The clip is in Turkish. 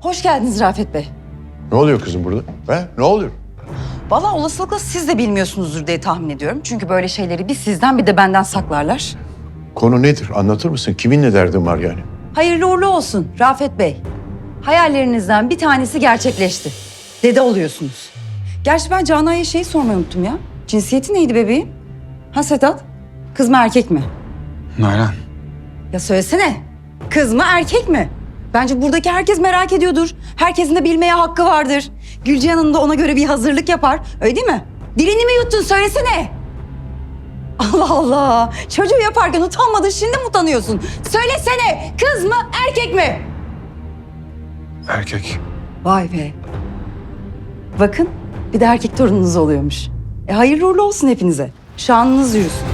Hoş geldiniz Rafet Bey. Ne oluyor kızım burada? He? Ne oluyor? Vallahi olasılıkla siz de bilmiyorsunuzdur diye tahmin ediyorum. Çünkü böyle şeyleri bir sizden bir de benden saklarlar. Konu nedir? Anlatır mısın? Kiminle derdin var yani? Hayırlı uğurlu olsun Rafet Bey. Hayallerinizden bir tanesi gerçekleşti. Dede oluyorsunuz. Gerçi ben Canan'ya şeyi sormayı unuttum ya. Cinsiyeti neydi bebeğin? Ha Sedat? Kız mı erkek mi? Nalan. Ya söylesene. Kız mı erkek mi? Bence buradaki herkes merak ediyordur. Herkesin de bilmeye hakkı vardır. Gülcihan'ın da ona göre bir hazırlık yapar. Öyle değil mi? Dilini mi yuttun söylesene. Allah Allah. Çocuğu yaparken utanmadın şimdi mi utanıyorsun? Söylesene. Kız mı erkek mi? Erkek. Vay be. Bakın bir de erkek torununuz oluyormuş. E hayırlı uğurlu olsun hepinize. Şanınız yürüsün.